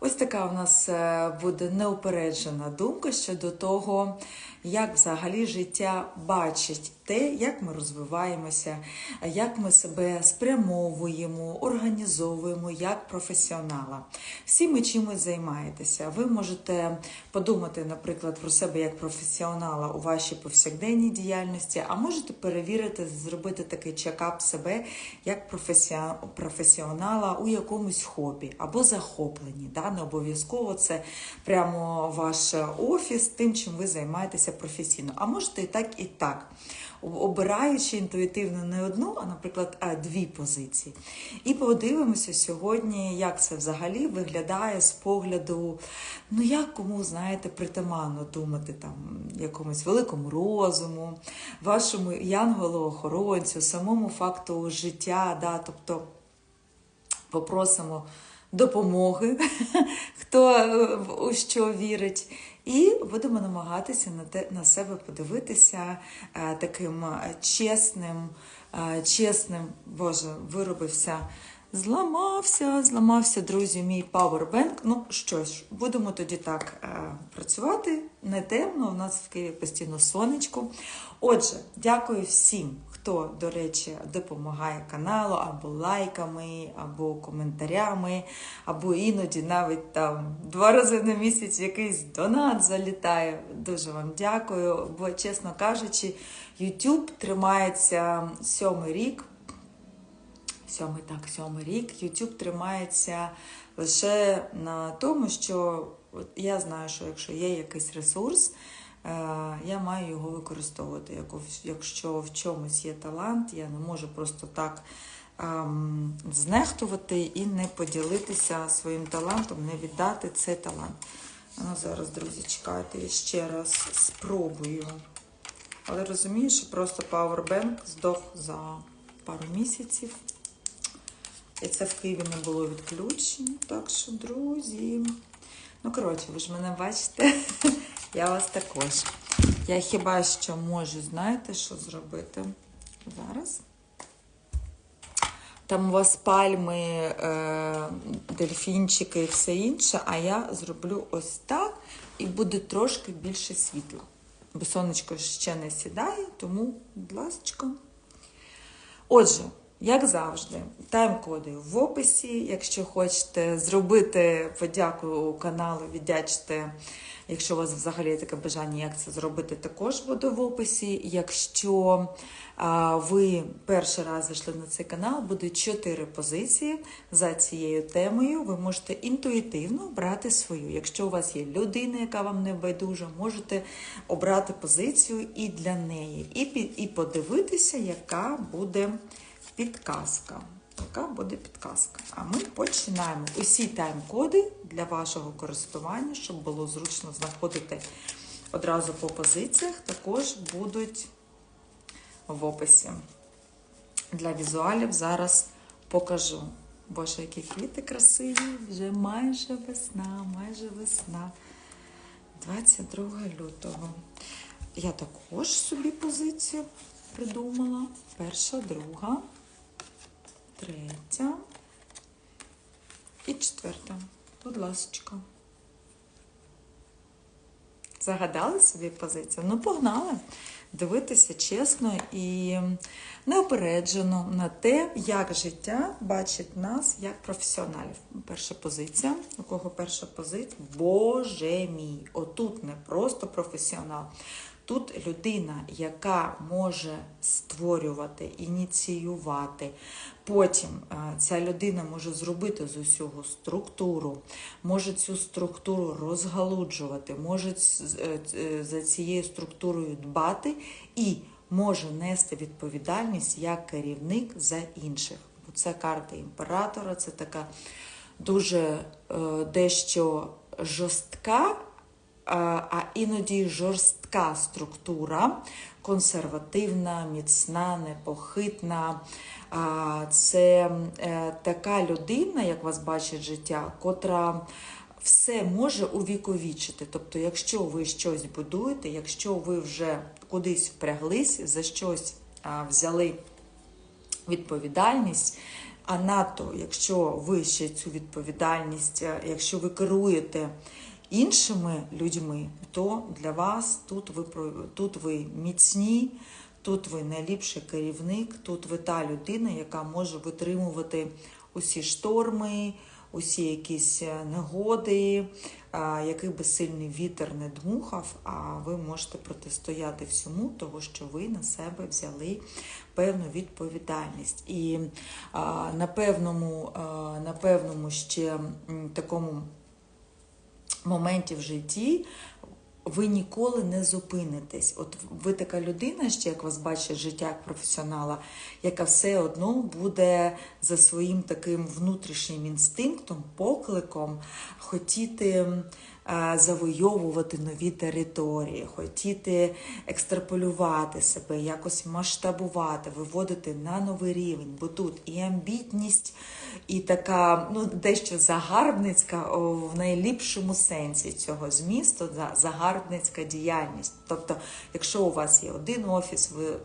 Ось така у нас е, буде неупереджена думка щодо того, як взагалі життя бачить те, як ми розвиваємося, як ми себе спрямовуємо, організовуємо як професіонала. Всі ми чимось займаєтеся. Ви можете подумати, наприклад, про себе як професіонала у вашій повсякденній діяльності, а можете перевірити, зробити такий чекап себе як професіонала у якомусь хобі або захопленні. Да? Не обов'язково це прямо ваш офіс, тим, чим ви займаєтеся професійно. А можете і так, і так. Обираючи інтуїтивно не одну, а, наприклад, а дві позиції. І подивимося сьогодні, як це взагалі виглядає з погляду, ну як кому, знаєте, притаманно думати там якомусь великому розуму, вашому янголу-охоронцю, самому факту життя, да, тобто попросимо допомоги, хто е, у що вірить. І будемо намагатися на те на себе подивитися е, таким е, чесним, е, чесним, Боже, виробився. Зламався, зламався, друзі, мій павербенк. Ну що ж, будемо тоді так е, працювати. Не темно, у нас в постійно сонечко. Отже, дякую всім, хто, до речі, допомагає каналу або лайками, або коментарями, або іноді навіть там два рази на місяць якийсь донат залітає. Дуже вам дякую. Бо, чесно кажучи, YouTube тримається сьомий рік. Сьомий так, сьомий рік. YouTube тримається лише на тому, що я знаю, що якщо є якийсь ресурс, я маю його використовувати. Якщо в чомусь є талант, я не можу просто так ем, знехтувати і не поділитися своїм талантом, не віддати цей талант. Ну, зараз, друзі, чекайте, я ще раз спробую. Але розумію, що просто Powerbank здох за пару місяців. І це в Києві не було відключень. Так що, друзі. Ну, коротше, ви ж мене бачите. Я вас також. Я хіба що можу, знаєте, що зробити зараз? Там у вас пальми, е, дельфінчики і все інше, а я зроблю ось так і буде трошки більше світла. Бо сонечко ще не сідає, тому, будь ласка. Отже, як завжди, тайм-коди в описі. Якщо хочете зробити подяку каналу, віддячте. Якщо у вас взагалі є таке бажання, як це зробити, також буде в описі. Якщо а, ви перший раз зайшли на цей канал, буде чотири позиції за цією темою. Ви можете інтуїтивно обрати свою. Якщо у вас є людина, яка вам не байдужа, можете обрати позицію і для неї, і, і подивитися, яка буде підказка. Яка буде підказка? А ми починаємо. Усі тайм-коди для вашого користування, щоб було зручно знаходити одразу по позиціях, також будуть в описі. Для візуалів зараз покажу. Боже, які квіти красиві! Вже майже весна, майже весна. 22 лютого. Я також собі позицію придумала. Перша, друга, третя і четверта. Будь ласочка. Загадали собі позицію? Ну, погнали. Дивитися чесно і неопереджено на те, як життя бачить нас як професіоналів. Перша позиція. У кого перша позиція? Боже мій! Отут не просто професіонал. Тут людина, яка може створювати, ініціювати. Потім е, ця людина може зробити з усього структуру, може цю структуру розгалуджувати, може е, е, за цією структурою дбати і може нести відповідальність як керівник за інших. Бо це карта імператора, це така дуже дещо жорстка а іноді жорстка структура, консервативна, міцна, непохитна. Це е, така людина, як вас бачить життя, котра все може увіковічити. Тобто, якщо ви щось будуєте, якщо ви вже кудись впряглись, за щось взяли відповідальність, А надто, якщо ви ще цю відповідальність, е, якщо ви керуєте іншими людьми, то для вас тут ви тут ви міцні, тут ви найліпший керівник, тут ви та людина, яка може витримувати усі шторми, усі якісь е, негоди, який би сильний вітер не дмухав, а ви можете протистояти всьому, того що ви на себе взяли певну відповідальність. І на певному, на певному ще такому моменті в житті ви ніколи не зупинитесь. От ви така людина, ще як вас бачить життя як професіонала, яка все одно буде за своїм таким внутрішнім інстинктом, покликом хотіти завойовувати нові території, хотіти екстраполювати себе, якось масштабувати, виводити на новий рівень. Бо тут і амбітність, і така ну, дещо загарбницька в найліпшому сенсі цього змісту, за- загарбницька діяльність. Тобто, якщо у вас є один офіс, ви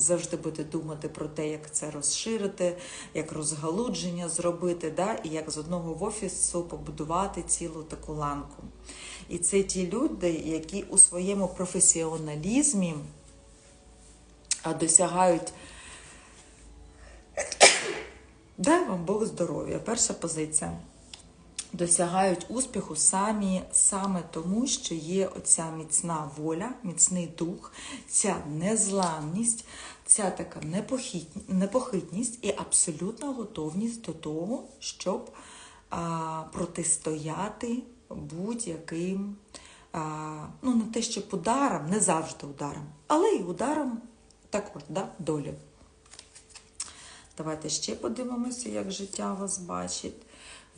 завжди будете думати про те, як це розширити, як розгалудження зробити, да? і як з одного в офісу побудувати цілу таку ланку. І це ті люди, які у своєму професіоналізмі досягають. Дай вам Бог здоров'я. Перша позиція. Досягають успіху самі саме тому, що є оця міцна воля, міцний дух, ця незламність, ця така непохитність і абсолютна готовність до того, щоб а, протистояти будь-яким, ну не те, що ударам, не завжди ударам, але й ударам також, да, долі. Давайте ще подивимося, як життя вас бачить.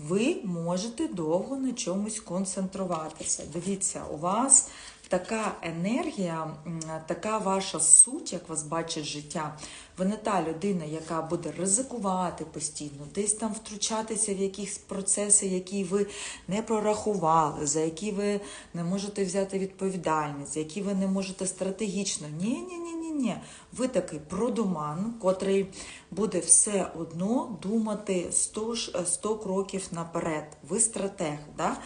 Ви можете довго на чомусь концентруватися. Дивіться, у вас така енергія, така ваша суть, як вас бачить життя. Ви не та людина, яка буде ризикувати постійно, десь там втручатися в якісь процеси, які ви не прорахували, за які ви не можете взяти відповідальність, за які ви не можете стратегічно. Ні, ні, ні, ні, ні. Ви такий продуман, котрий буде все одно думати 100, 100 кроків наперед. Ви стратег, да?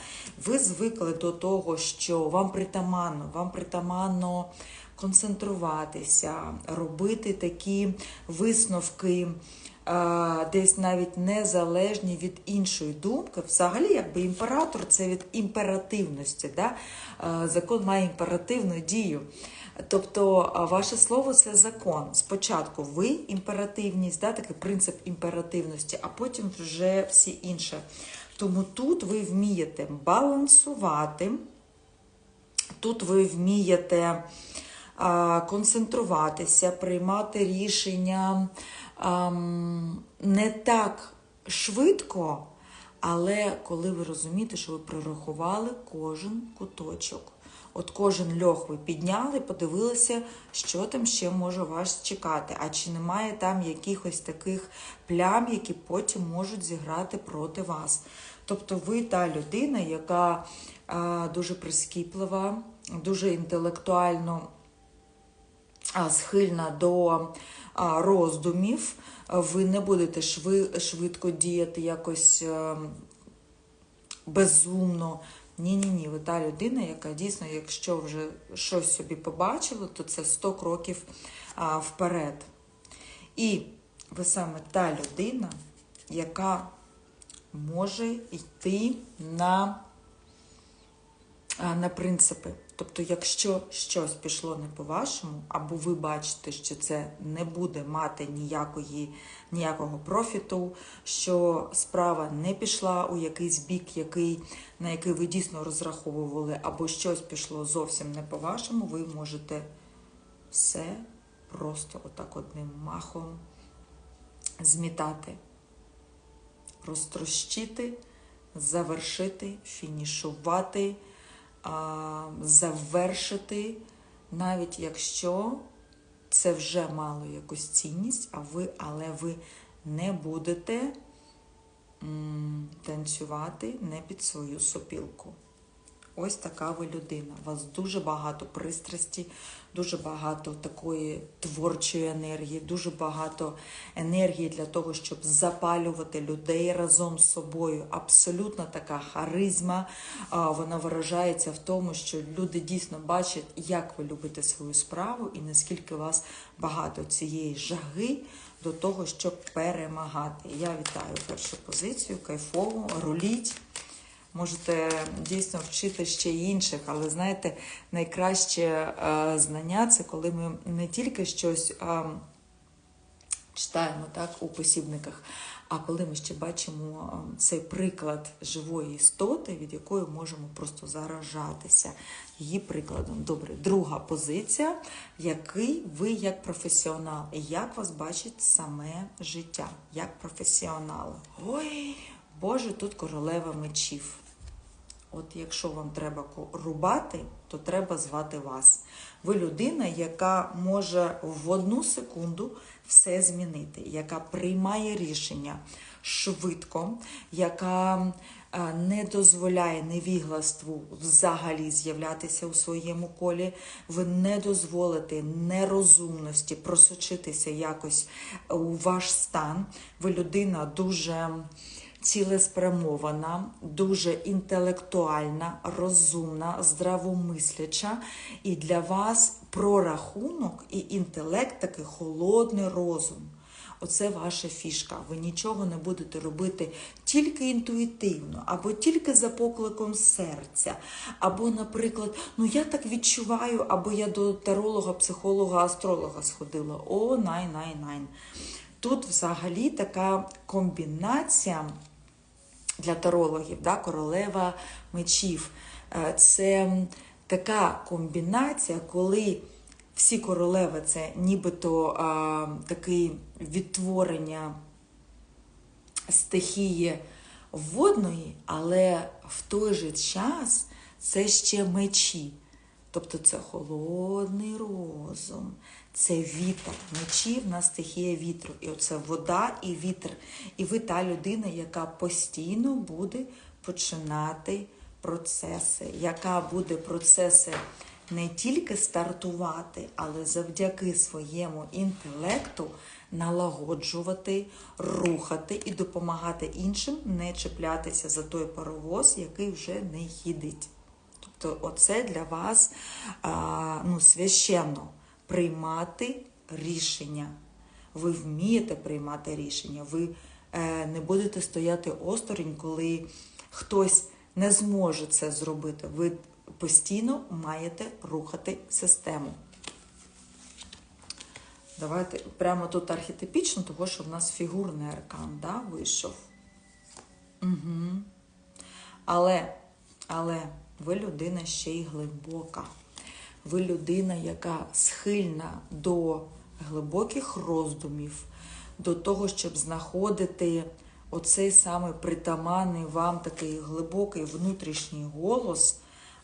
ви звикли до того, що вам притаманно, вам притаманно концентруватися, робити такі висновки. е, Десь навіть незалежні від іншої думки. Взагалі, якби імператор це від імперативності. Да? Е, Закон має імперативну дію. Тобто ваше слово це закон. Спочатку ви імперативність, да, такий принцип імперативності, а потім вже всі інше. Тому тут ви вмієте балансувати, тут ви вмієте концентруватися, приймати рішення не так швидко, але коли ви розумієте, що ви прорахували кожен куточок. От кожен льох ви підняли, подивилися, що там ще може вас чекати. А чи немає там якихось таких плям, які потім можуть зіграти проти вас? Тобто ви та людина, яка а, дуже прискіплива, дуже інтелектуально а, схильна до а, роздумів. Ви не будете шви, швидко діяти якось е, безумно. Ні, ні, ні, ви та людина, яка дійсно, якщо вже щось собі побачила, то це 100 кроків а, вперед. І ви саме та людина, яка може йти на, а, на принципи. Тобто, якщо щось пішло не по-вашому, або ви бачите, що це не буде мати ніякої, ніякого профіту, що справа не пішла у якийсь бік, який, на який ви дійсно розраховували, або щось пішло зовсім не по-вашому, ви можете все просто отак одним махом змітати, розтрощити, завершити, фінішувати завершити, навіть якщо це вже мало якусь цінність, а ви, але ви не будете танцювати не під свою сопілку. Ось така ви людина. У вас дуже багато пристрасті, дуже багато такої творчої енергії, дуже багато енергії для того, щоб запалювати людей разом з собою. Абсолютно така харизма. Вона виражається в тому, що люди дійсно бачать, як ви любите свою справу і наскільки у вас багато цієї жаги до того, щоб перемагати. Я вітаю першу позицію, кайфово, руліть. Можете дійсно вчити ще інших, але знаєте, найкраще е, знання це коли ми не тільки щось е, читаємо так у посібниках, а коли ми ще бачимо е, цей приклад живої істоти, від якої можемо просто заражатися її прикладом. Добре, друга позиція, який ви як професіонал, і як вас бачить саме життя, як професіонал. Ой, Боже, тут королева мечів. От якщо вам треба рубати, то треба звати вас. Ви людина, яка може в одну секунду все змінити, яка приймає рішення швидко, яка е, не дозволяє невігластву взагалі з'являтися у своєму колі. Ви не дозволите нерозумності просочитися якось у ваш стан. Ви людина дуже цілеспрямована, дуже інтелектуальна, розумна, здравомисляча. І для вас прорахунок і інтелект такий холодний розум. Оце ваша фішка. Ви нічого не будете робити тільки інтуїтивно, або тільки за покликом серця, або, наприклад, ну я так відчуваю, або я до таролога, психолога, астролога сходила. О, най, най, най. Тут взагалі така комбінація для тарологів, да, королева мечів. Е, Це така комбінація, коли всі королеви це нібито а, таке відтворення стихії водної, але в той же час це ще мечі. Тобто це холодний розум, це вітер. Мечі в нас стихія вітру. І оце вода і вітер. І ви та людина, яка постійно буде починати процеси, яка буде процеси не тільки стартувати, але завдяки своєму інтелекту налагоджувати, рухати і допомагати іншим не чіплятися за той паровоз, який вже не їдеть. Тобто, оце для вас ну, священно приймати рішення. Ви вмієте приймати рішення, ви е, не будете стояти осторонь, коли хтось не зможе це зробити. Ви постійно маєте рухати систему. Давайте прямо тут архетипічно, тому що в нас фігурний аркан да, вийшов. Угу. Але, але ви людина ще й глибока. Ви людина, яка схильна до глибоких роздумів, до того, щоб знаходити оцей саме притаманний вам такий глибокий внутрішній голос,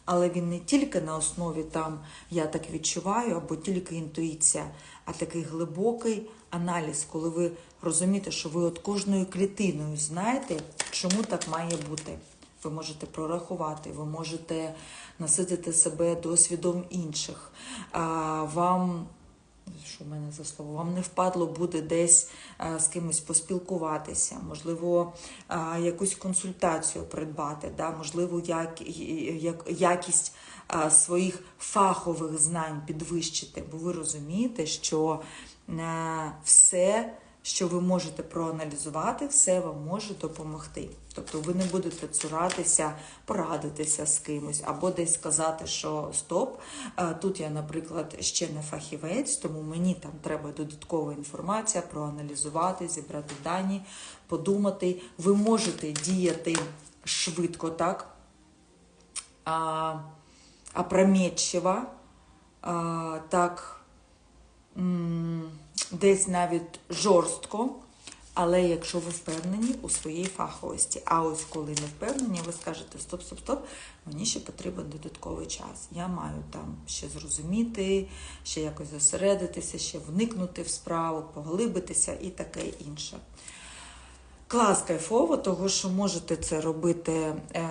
але він не тільки на основі там я так відчуваю, або тільки інтуїція, а такий глибокий аналіз, коли ви розумієте, що ви от кожною клітиною знаєте, чому так має бути. Ви можете прорахувати, ви можете наситити себе досвідом інших. Вам що в мене за слово? Вам не впадло буде десь з кимось поспілкуватися, можливо, якусь консультацію придбати, да? можливо, як, як, якість своїх фахових знань підвищити, бо ви розумієте, що все. Що ви можете проаналізувати, все вам може допомогти. Тобто ви не будете цуратися, порадитися з кимось, або десь сказати, що стоп, тут я, наприклад, ще не фахівець, тому мені там треба додаткова інформація, проаналізувати, зібрати дані, подумати. Ви можете діяти швидко, так? А, опрометчиво, а, так. м, Десь навіть жорстко, але якщо ви впевнені у своїй фаховості. А ось коли не впевнені, ви скажете стоп, стоп, стоп, мені ще потрібен додатковий час. Я маю там ще зрозуміти, ще якось зосередитися, ще вникнути в справу, поглибитися і таке інше. Клас кайфово, того що можете це робити е,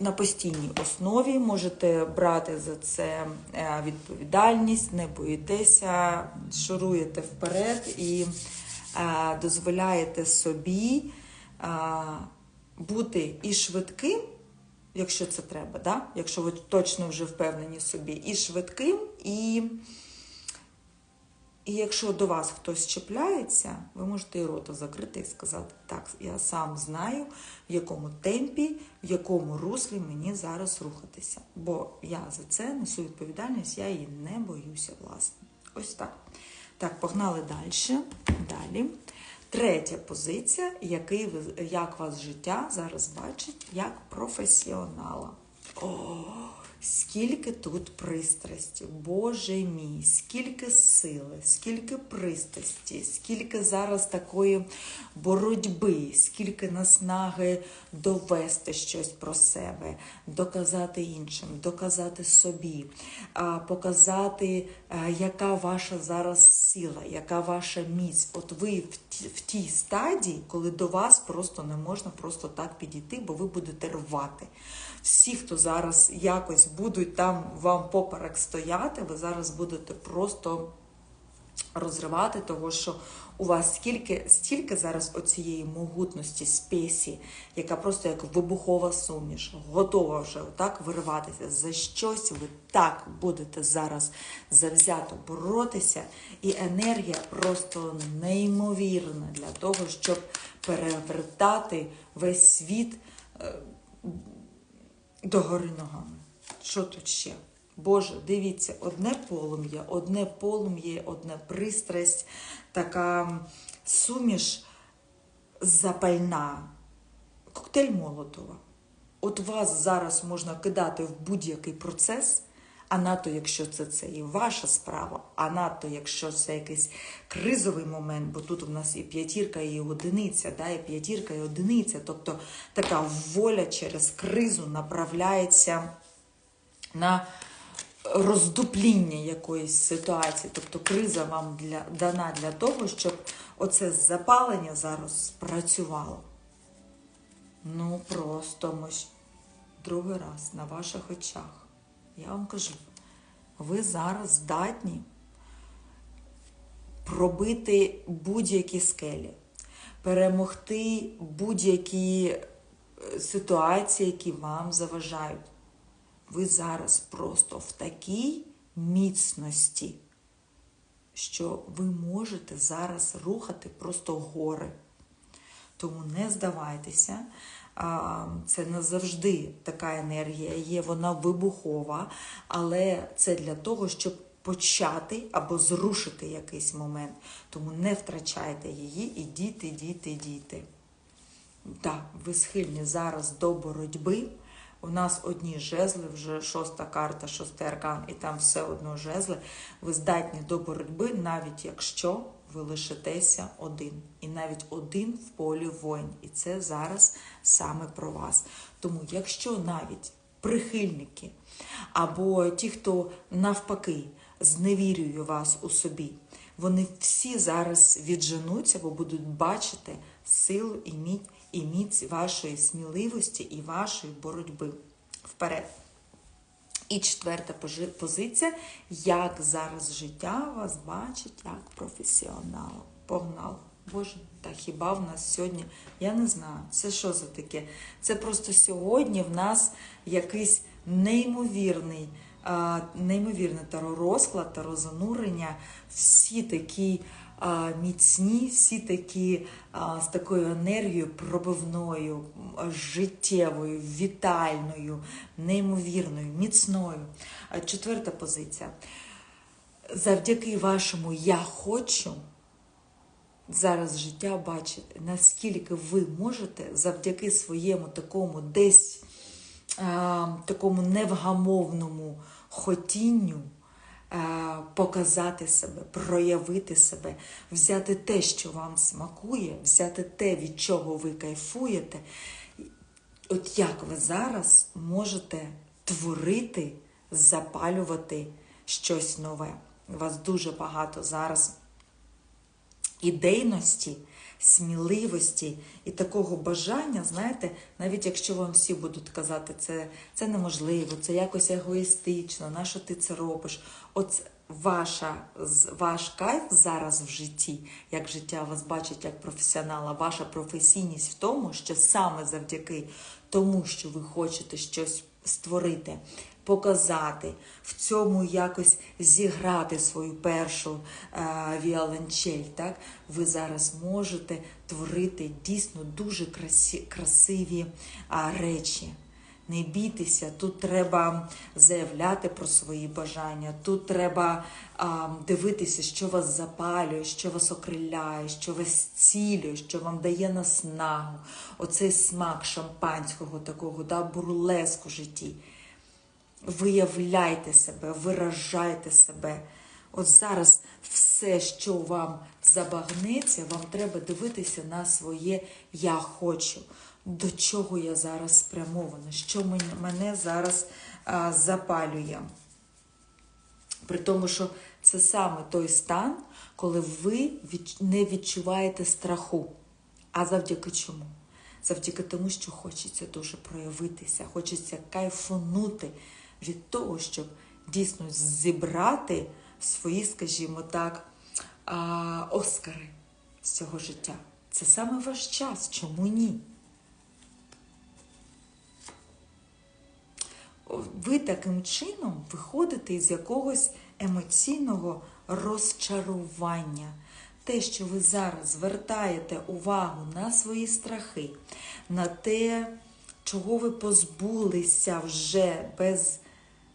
на, постійній основі. Можете брати за це е, відповідальність, не боїтеся, шуруєте вперед і е, дозволяєте собі бути і швидким, якщо це треба, да? якщо ви точно вже впевнені собі, і швидким, і. І якщо до вас хтось чіпляється, ви можете і рота закрити і сказати, так, я сам знаю, в якому темпі, в якому руслі мені зараз рухатися. Бо я за це несу відповідальність, я її не боюся, власне. Ось так. Так, погнали далі. Далі. Третя позиція, який ви, як вас життя зараз бачить як професіонала. О, скільки тут пристрасті, Боже мій, скільки сили, скільки пристрасті, скільки зараз такої боротьби, скільки наснаги довести щось про себе, доказати іншим, доказати собі, показати, яка ваша зараз сила, яка ваша міць. От ви в тій стадії, коли до вас просто не можна просто так підійти, бо ви будете рвати. Всі, хто зараз якось будуть там вам поперек стояти, ви зараз будете просто розривати, того що у вас стільки, стільки зараз оцієї могутності спесі, яка просто як вибухова суміш, готова вже отак вириватися. За щось ви так будете зараз завзято боротися, і енергія просто неймовірна для того, щоб перевертати весь світ. е, догори ногами. Що тут ще? Боже, дивіться, одне полум'я, одне полум'я, одна пристрасть, така суміш запальна, коктейль Молотова. От вас зараз можна кидати в будь-який процес, а надто, якщо це, це і ваша справа, а надто, якщо це якийсь кризовий момент, бо тут у нас і п'ятірка, і одиниця, да, і п'ятірка, і одиниця. Тобто така воля через кризу направляється на роздупління якоїсь ситуації. Тобто криза вам для, дана для того, щоб оце запалення зараз спрацювало. Ну, просто мощ. Другий раз на ваших очах. Я вам кажу, ви зараз здатні пробити будь-які скелі, перемогти будь-які е, ситуації, які вам заважають. Ви зараз просто в такій міцності, що ви можете зараз рухати просто гори. Тому не здавайтеся. Це не завжди така енергія є, вона вибухова, але це для того, щоб почати або зрушити якийсь момент. Тому не втрачайте її, ідіть, ідіть, ідіть. Так, ви схильні зараз до боротьби. У нас одні жезли, вже шоста карта, шостий аркан, і там все одно жезли. Ви здатні до боротьби, навіть якщо ви лишитеся один. І навіть один в полі воїн. І це зараз саме про вас. Тому, якщо навіть прихильники або ті, хто навпаки зневірює вас у собі, вони всі зараз відженуться, бо будуть бачити силу і міць, і міць вашої сміливості і вашої боротьби вперед. І четверта позиція, як зараз життя вас бачить як професіонала. Погнали. Боже, та хіба в нас сьогодні? Я не знаю, це що за таке? Це просто сьогодні в нас якийсь неймовірний, а, неймовірний таророзклад, тарозанурення, всі такі міцні, всі такі з такою енергією пробивною, життєвою, вітальною, неймовірною, міцною. Четверта позиція. Завдяки вашому я хочу зараз життя бачити, наскільки ви можете завдяки своєму такому десь такому невгамовному хотінню показати себе, проявити себе, взяти те, що вам смакує, взяти те, від чого ви кайфуєте. От як ви зараз можете творити, запалювати щось нове. У вас дуже багато зараз ідейності, сміливості і такого бажання, знаєте, навіть якщо вам всі будуть казати, це, це неможливо, це якось егоїстично, на що ти це робиш? От ваша, ваш кайф зараз в житті, як життя вас бачить як професіонала, ваша професійність в тому, що саме завдяки тому, що ви хочете щось створити, показати, в цьому якось зіграти свою першу е, віолончель, так? ви зараз можете творити дійсно дуже красиві речі. Не бійтеся, тут треба заявляти про свої бажання, тут треба а, дивитися, що вас запалює, що вас окриляє, що вас цілює, що вам дає наснагу. Оцей смак шампанського такого, да, бурлеску житті. Виявляйте себе, виражайте себе. От зараз все, що вам забагнеться, вам треба дивитися на своє я хочу. До чого я зараз спрямована, що мене зараз а, запалює. При тому, що це саме той стан, коли ви не відчуваєте страху. А завдяки чому? Завдяки тому, що хочеться дуже проявитися, хочеться кайфанути від того, щоб дійсно зібрати свої, скажімо так, оскари з цього життя. Це саме ваш час. Чому ні? ви таким чином виходите із якогось емоційного розчарування. Те, що ви зараз звертаєте увагу на свої страхи, на те, чого ви позбулися вже без,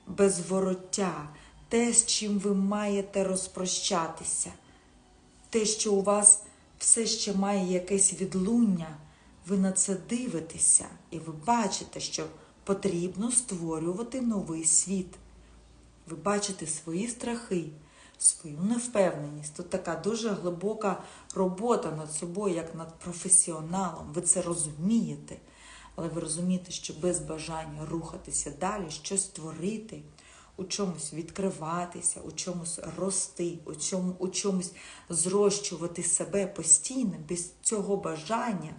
без вороття, те, з чим ви маєте розпрощатися, те, що у вас все ще має якесь відлуння, ви на це дивитеся і ви бачите, що потрібно створювати новий світ. Ви бачите свої страхи, свою невпевненість. Тут така дуже глибока робота над собою, як над професіоналом. Ви це розумієте. Але ви розумієте, що без бажання рухатися далі, щось творити, у чомусь відкриватися, у чомусь рости, у, чому, у чомусь зрощувати себе постійно, без цього бажання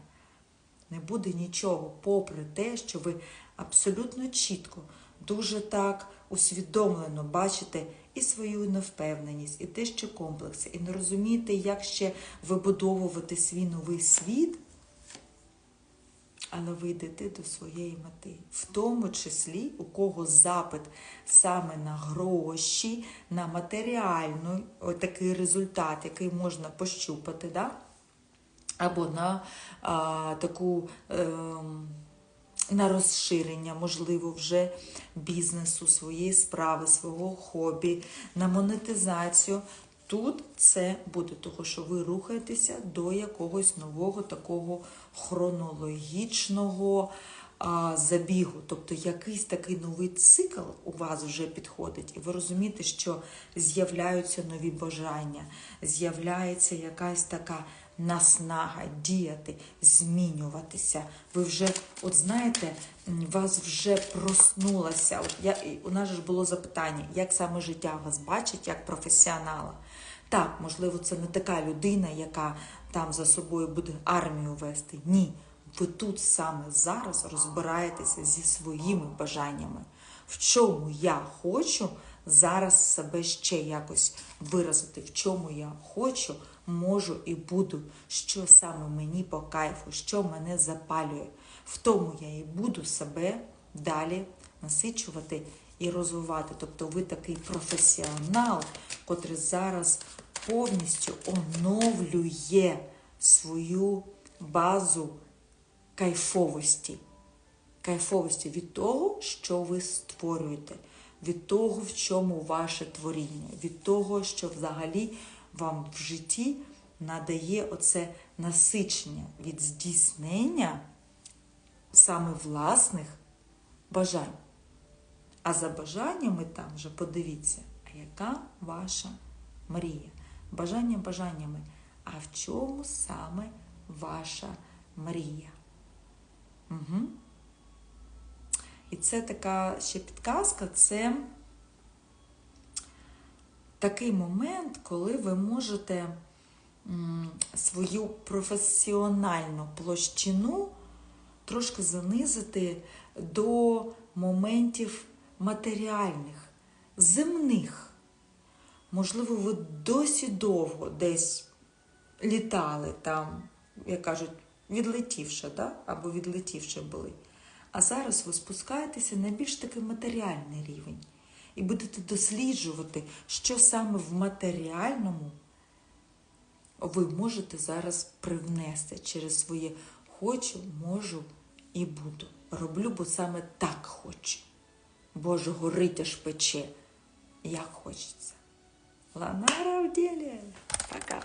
не буде нічого, попри те, що ви абсолютно чітко, дуже так усвідомлено бачите і свою невпевненість, і те, що комплекси, і не розумієте, як ще вибудовувати свій новий світ. Але ви йдете до своєї мети, в тому числі у кого запит саме на гроші, на матеріальний такий результат, який можна пощупати, да? або на а, таку е, на розширення, можливо, вже бізнесу, своєї справи, свого хобі, на монетизацію. Тут це буде того, що ви рухаєтеся до якогось нового такого хронологічного забігу. Тобто якийсь такий новий цикл у вас вже підходить, і ви розумієте, що з'являються нові бажання, з'являється якась така наснага діяти, змінюватися. Ви вже, от знаєте, вас вже проснулося. От я, у нас ж було запитання, як саме життя вас бачить, як професіонала. Так, можливо, це не така людина, яка там за собою буде армію вести. Ні. Ви тут саме зараз розбираєтеся зі своїми бажаннями. В чому я хочу зараз себе ще якось виразити, в чому я хочу, можу і буду, що саме мені по кайфу, що мене запалює. В тому я і буду себе далі насичувати і розвивати. Тобто ви такий професіонал, котрий зараз повністю оновлює свою базу кайфовості. Кайфовості від того, що ви створюєте, від того, в чому ваше творіння, від того, що взагалі вам в житті надає оце насичення від здійснення саме власних бажань. А за бажаннями там вже подивіться, а яка ваша мрія? Бажання бажаннями. А в чому саме ваша мрія? Угу. І це така ще підказка, це такий момент, коли ви можете свою професіональну площину трошки занизити до моментів матеріальних, земних. Можливо, ви досі довго десь літали там, як кажуть, відлетівши, да? або відлетівши були. А зараз ви спускаєтеся на більш такий матеріальний рівень і будете досліджувати, що саме в матеріальному ви можете зараз привнести через своє хочу, можу і буду. Роблю, бо саме так хочу. Боже, горить аж пече, як хочеться. Ланара в ділі. Пока.